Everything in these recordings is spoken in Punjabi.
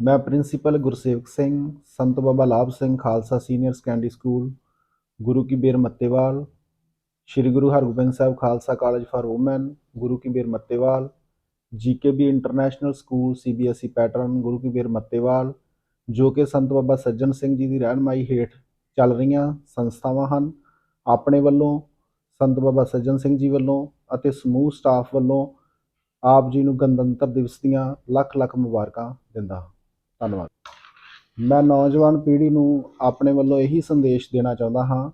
ਮੈਂ principal Gursewak Singh, Sant Baba Labh Singh Khalsa senior secondary school, Guru Ki Ber Mattewal, Sri Guru Hargobind Sahib Khalsa college for women, Guru Ki Ber Mattewal, GKB international school CBSE pattern, Guru Ki Ber Mattewal, ਜੋ ਕਿ ਸੰਤ ਬਾਬਾ ਸੱਜਣ ਸਿੰਘ ਜੀ ਦੀ ਰਹਿਨਮਾਈ ਹੇਠ ਚੱਲ ਰਹੀਆਂ ਸੰਸਥਾਵਾਂ ਹਨ, ਆਪਣੇ ਵੱਲੋਂ, ਸੰਤ ਬਾਬਾ ਸੱਜਣ ਸਿੰਘ ਜੀ ਵੱਲੋਂ ਅਤੇ ਸਮੂਹ ਸਟਾਫ ਵੱਲੋਂ ਆਪ ਜੀ ਨੂੰ ਗਣਤੰਤਰ ਦਿਵਸ ਦੀਆਂ ਲੱਖ ਲੱਖ ਮੁਬਾਰਕਾਂ ਦਿੰਦਾ ਹਾਂ। ਧੰਨਵਾਦ। ਮੈਂ ਨੌਜਵਾਨ ਪੀੜ੍ਹੀ ਨੂੰ ਆਪਣੇ ਵੱਲੋਂ ਇਹੀ ਸੰਦੇਸ਼ ਦੇਣਾ ਚਾਹੁੰਦਾ ਹਾਂ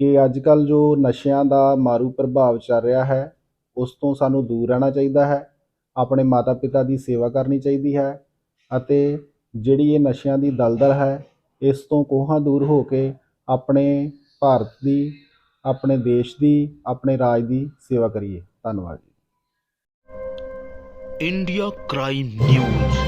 ਕਿ ਅੱਜ ਕੱਲ ਜੋ ਨਸ਼ਿਆਂ ਦਾ ਮਾਰੂ ਪ੍ਰਭਾਵ ਚੱਲ ਰਿਹਾ ਹੈ, ਉਸ ਤੋਂ ਸਾਨੂੰ ਦੂਰ ਰਹਿਣਾ ਚਾਹੀਦਾ ਹੈ, ਆਪਣੇ ਮਾਤਾ-ਪਿਤਾ ਦੀ ਸੇਵਾ ਕਰਨੀ ਚਾਹੀਦੀ ਹੈ ਅਤੇ ਜਿਹੜੀ ਇਹ ਨਸ਼ਿਆਂ ਦੀ ਦਲਦਲ ਹੈ, ਇਸ ਤੋਂ ਕੋਹਾਂ ਦੂਰ ਹੋ ਕੇ ਆਪਣੇ ਭਾਰਤ ਦੀ, ਆਪਣੇ ਦੇਸ਼ ਦੀ, ਆਪਣੇ ਰਾਜ ਦੀ ਸੇਵਾ ਕਰੀਏ। ਧੰਨਵਾਦ ਜੀ। India crime news